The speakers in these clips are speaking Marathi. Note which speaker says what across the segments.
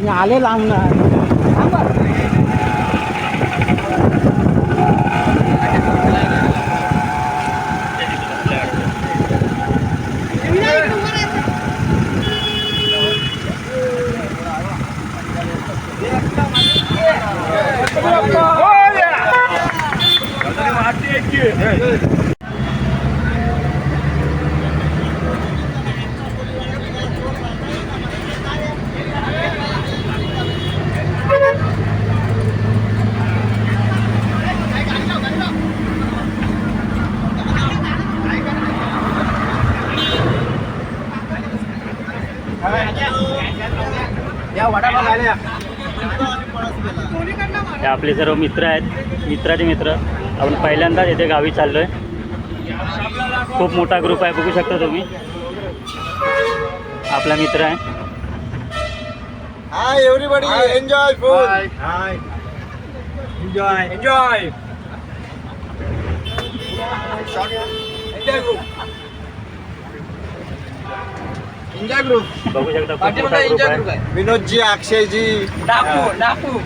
Speaker 1: मी आले लांब
Speaker 2: हे आपले सर्व मित्र आहेत मित्राचे मित्र. आपण पहिल्यांदाच येथे गावी चाललोय. खूप मोठा ग्रुप आहे बघू शकता तुम्ही. आपला मित्र आहे.
Speaker 3: Hi everybody enjoy full
Speaker 1: hi enjoy enjoy
Speaker 3: enjoy group
Speaker 2: बघू शकता खूप मोठा ग्रुप आहे.
Speaker 3: विनोदजी अक्षयजी.
Speaker 1: डाकू डाकू.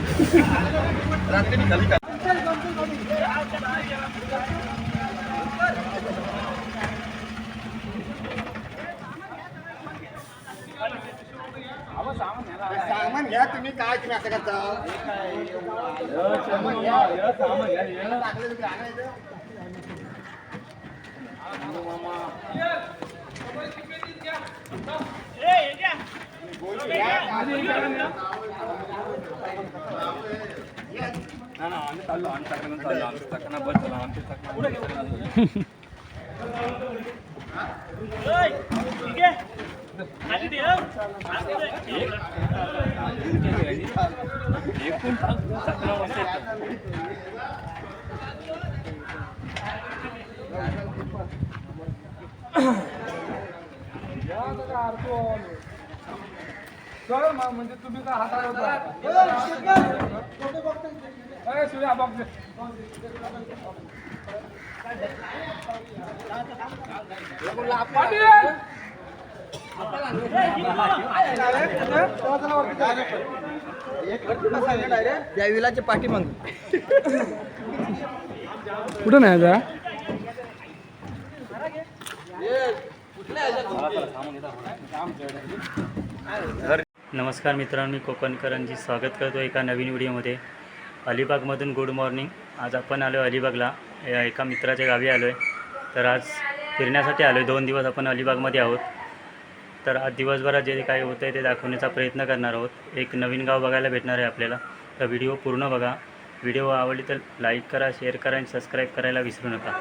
Speaker 3: सामान घ्या तुम्ही काय तुम्ही असं करता? सामान घ्या. सामान घ्या टाकलं तुम्ही आणायचं
Speaker 4: म्हणजे तुम्ही काय हाताळत सूर्या बघ
Speaker 1: त्या विलाचे पाठी मग.
Speaker 4: कुठं नाही जा
Speaker 2: नमस्कार मित्रांनो मी कोकणकरांची स्वागत करतो एका नवीन व्हिडिओमध्ये. अलिबागमधून गुड मॉर्निंग. आज आपण आलो आहे अलिबागला. या एका मित्राच्या गावी आलो आहे तर आज फिरण्यासाठी आलो आहे दोन दिवस आपण अलिबागमध्ये आहोत. तर आज दिवसभरात जे काही होतं आहे ते दाखवण्याचा प्रयत्न करणार आहोत. एक नवीन गाव बघायला भेटणार आहे आपल्याला. तर व्हिडिओ पूर्ण बघा. व्हिडिओ आवडली तर लाईक करा शेअर करा आणि सबस्क्राईब करायला विसरू नका.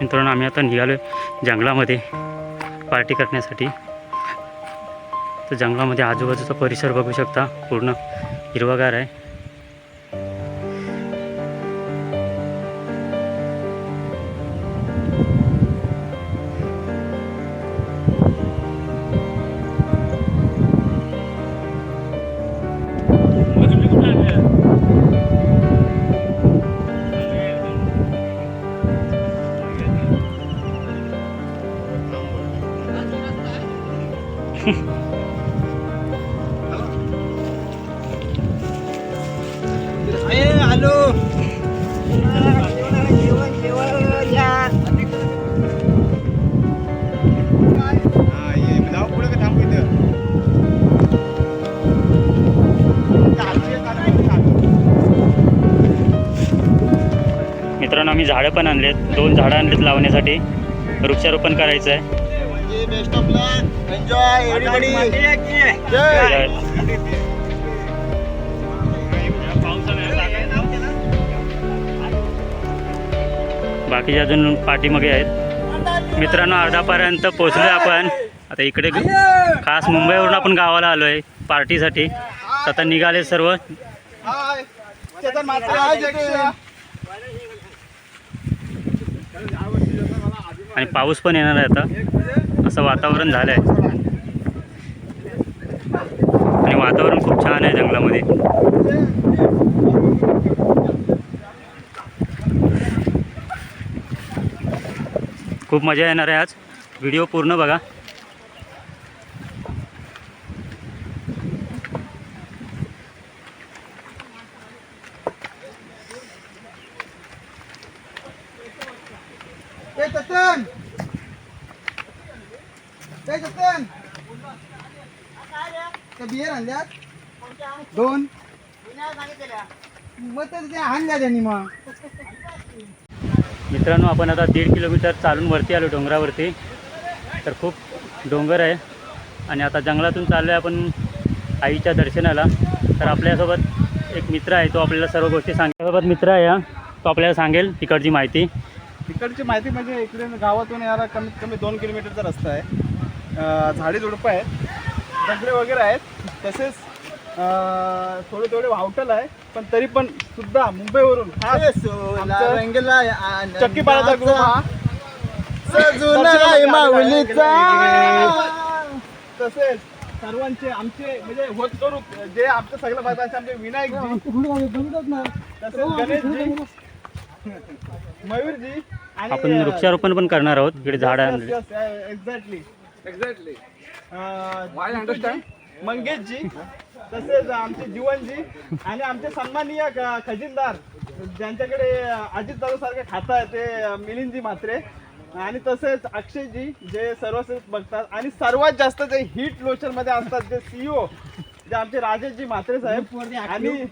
Speaker 2: मित्रांनो आम्ही आता निघालो जंगलामध्ये. पार्टी करण्यासाठी. तर जंगलामध्ये आजूबाजूचा परिसर बघू शकता. पूर्ण हिरवागार आहे. झाडं पण आणलेत. दोन झाडं आणलेत लावण्यासाठी. वृक्षारोपण करायचं आहे बाकीचे अजून पाठीमागे आहेत. मित्रांनो अर्धापर्यंत पोचलो आपण. आता इकडे खास मुंबईवरून आपण गावाला आलो आहे पार्टीसाठी. आता निघाले सर्व
Speaker 3: हाय चेतन मात्र हाय चेतन.
Speaker 2: आणि पाऊस पण येणार आहे आता. असं वातावरण झालं आहे आणि वातावरण खूप छान आहे जंगलामध्ये. खूप मजा येणार आहे आज. व्हिडिओ पूर्ण बघा.
Speaker 3: ए, चेतन ए, चेतन त्या बियर आणल्यात दोन. मग तर ते आणल्या त्यांनी मग.
Speaker 2: मित्रांनो आपण आता दीड किलोमीटर चालून वरती आलो डोंगरावरती. तर खूप डोंगर आहे. आणि आता जंगलातून चाललो आहे आपण आईच्या दर्शनाला. तर आपल्यासोबत एक मित्र आहे तो आपल्याला सर्व गोष्टी सांगण्यासोबत मित्र आहे तो आपल्याला सांगेल तिकडची माहिती.
Speaker 3: तिकडची माहिती म्हणजे इकडे गावातून याला कमीत कमी दोन किलोमीटरचा रस्ता आहे झाडी झुडपं आहेत दगडे वगैरे आहेत तसेच थोडे थोडे वावटल आहे पण तरी पण सुद्धा मुंबईवरून हा हा
Speaker 1: आहे माऊलीचा
Speaker 3: तसेच सर्वांचे आमचे म्हणजे होत करू जे आमचं सगळं बघायचे आमचे विनायकजी तसेच गणेशजी मयूरजी. आणि
Speaker 2: आपण वृक्षारोपण पण करणार आहोत. इकडे झाडं
Speaker 3: exactly
Speaker 4: exactly
Speaker 3: why understand Mangeshji तसेच आमचे जीवनजी आणि आमचे सन्माननीय खजिनदार ज्यांच्याकडे अजित दादा सारखे खाता आहे ते मिलिंदजी म्हात्रे. आणि तसेच अक्षयजी जे सर्व बघतात. आणि सर्वात जास्त जे हिट लोशनमध्ये असतात जे सीईओ जे आमचे राजेशजी म्हात्रे साहेब. आणि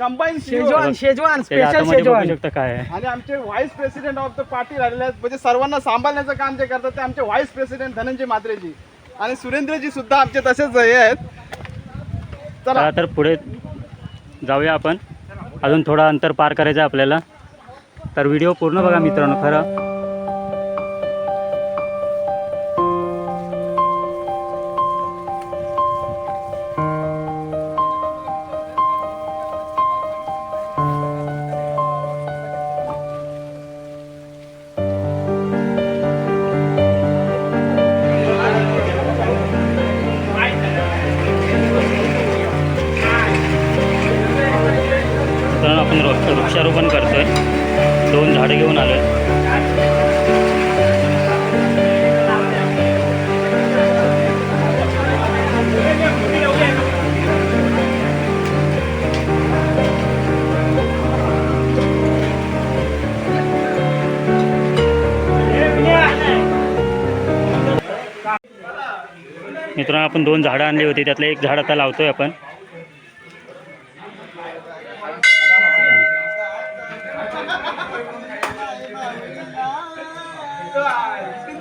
Speaker 3: combine
Speaker 1: Schezwan Schezwan special Schezwan.
Speaker 2: शकता काय आहे.
Speaker 3: आणि आमचे vice president of the party राहिलेले आहेत. म्हणजे सर्वांना सांभाळण्याचं काम जे करतात ते आमचे व्हाईस प्रेसिडेंट धनंजय म्हात्रेजी. आणि सुरेंद्रजी सुद्धा आमचे तसेच हे आहेत. चला.
Speaker 2: चला तर पुढे जाऊया आपण. अजून थोडा अंतर पार करायचं आहे आपल्याला. तर व्हिडिओ पूर्ण बघा मित्रांनो खरं. मित्रांनो आपण दोन झाडं आणली होती. त्यातलं एक झाड आता लावतोय आपण.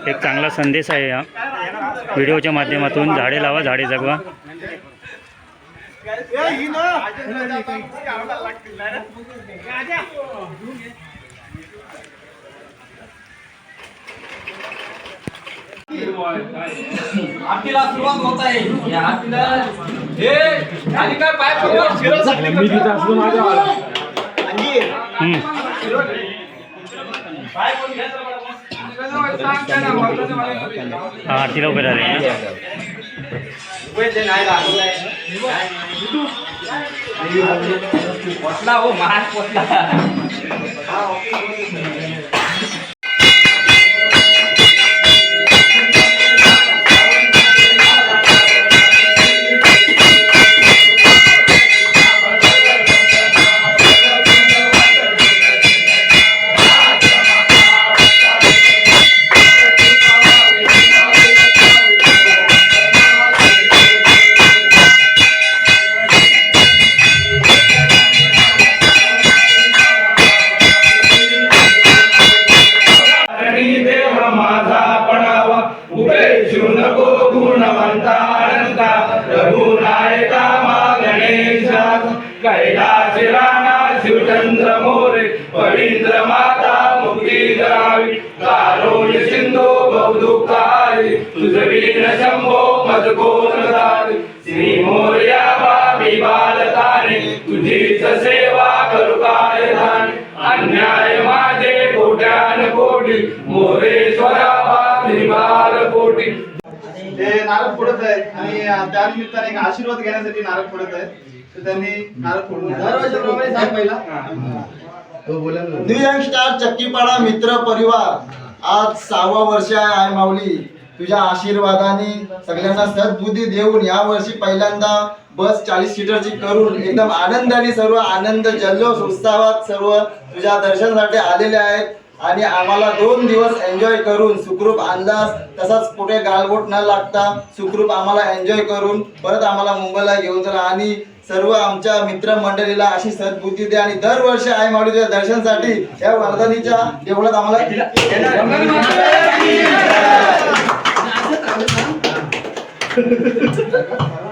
Speaker 2: एक चांगला संदेश आहे हा. व्हिडिओच्या माध्यमातून झाडे लावा झाडे जगवा.
Speaker 1: आरतीला सुरुवात होत आहे. या आरतीला हे खाली काय पाय पकडून
Speaker 4: मी तिथं असलो माझ्या
Speaker 2: हम्म. हा आरतीला उभे राहिले. ना
Speaker 1: पोचला हो महान पोचला
Speaker 5: कैलास राणा शिवचंद्र मोरे पविंद्र माता मुक्ती करावी कारुण्य सिंधो बहुदुःखारी तुझवीन शंभो मदकोन दारी श्री मोर्या बाबी बालताने तुझीच सेवा करू काय धान अन्याय माझे कोट्यान कोटी मोरेश्वरा बाबी बाल कोटी
Speaker 3: ते नारळ फोडत आहेत. आणि अं, त्या निमित्ताने एक आशीर्वाद घेण्यासाठी नारळ फोडत आहेत. तर त्यांनी नारळ फोडून
Speaker 6: दरवर्षीप्रमाणे सांग पहिला.
Speaker 3: हो. बोला ना.
Speaker 6: स्टार चक्कीपाडा मित्र परिवार. आज सहावा वर्ष आहे आय माऊली. तुझ्या आशीर्वादाने सगळ्यांना सद्बुद्धी देऊन या वर्षी पहिल्यांदा बस चाळीस सीटरची करून एकदम आनंदाने सर्व आनंद जल्लोष उत्साहात सर्व तुझ्या दर्शनासाठी आलेले आहेत. आणि आम्हाला दोन दिवस एन्जॉय करून सुखरूप अंदाज तसाच कुठे गालबोट न लागता सुखरूप आम्हाला एन्जॉय करून परत आम्हाला मुंबईला घेऊन चला. आणि सर्व आमच्या मित्रमंडळीला अशी सद्बुद्धी द्या आणि दरवर्षी आई माऊलीच्या दर्शनासाठी या वर्धनीच्या देवळात आम्हाला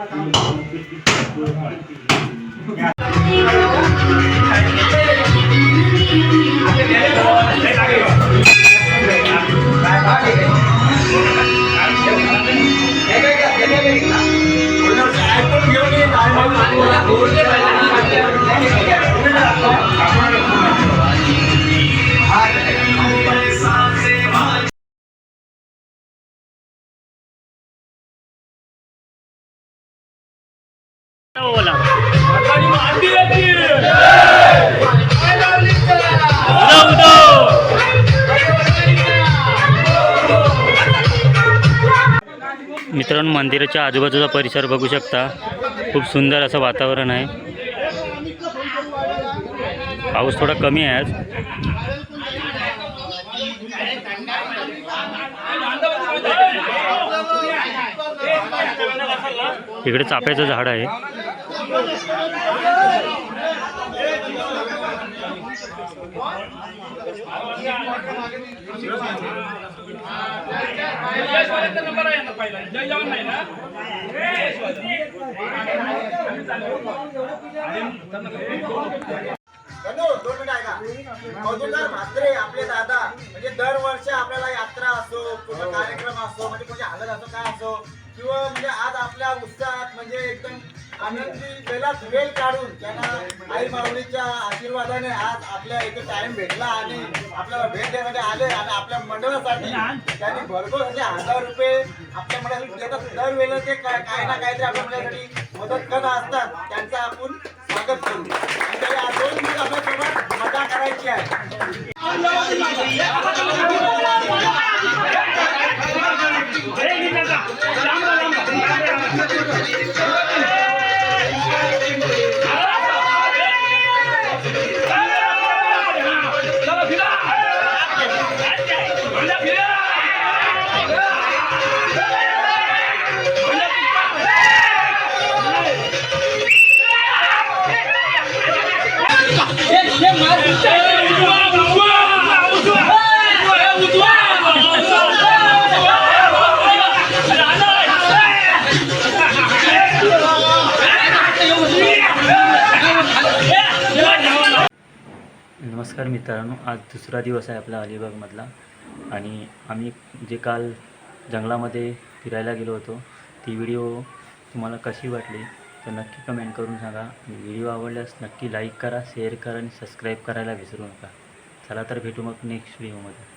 Speaker 2: मित्रांनो मंदिराच्या आजूबाजूचा परिसर बघू शकता. खूप सुंदर असं वातावरण आहे. पाऊस थोडा कमी आहे आज. इकडे चाफ्याचं झाड आहे.
Speaker 4: नंबर आहे ना पहिला जय जवान नाही ना
Speaker 6: दोन मिनिटं ऐका. मधुकर म्हात्रे आपले दादा म्हणजे दरवर्षी आपल्याला यात्रा असो कुठं कार्यक्रम असो म्हणजे कुठे हालत असो काय असो किंवा म्हणजे आज आपल्या उत्साहात म्हणजे एकदम आनंदी वेळात वेळ काढून त्यांना आई माऊलीच्या आशीर्वादाने आज आपल्या इथे टाइम भेटला आणि आपल्याला भेट देण्यासाठी आले आणि आपल्या मंडळासाठी त्यांनी भरपूर असे हजार रुपये आपल्या मंडळासाठी देतात. दरवेळेला ते काय काय ना काहीतरी आपल्या मंडळासाठी मदत करत असतात. त्यांचं आपण स्वागत करू. आणि आज दोन दिवस आपल्यासोबत मजा करायची आहे. ¡Ah!
Speaker 2: नमस्कार मित्रांनो आज दुसरा दिवस आहे आपला अलिबागमधला आणि आम्ही जे काल जंगलामध्ये फिरायला गेलो होतो ती व्हिडिओ तुम्हाला कशी वाटली तर नक्की कमेंट करून सांगा. आणि व्हिडिओ आवडल्यास नक्की लाईक करा शेअर करा आणि सबस्क्राईब करायला विसरू नका. चला तर भेटू मग नेक्स्ट व्हिडिओमध्ये.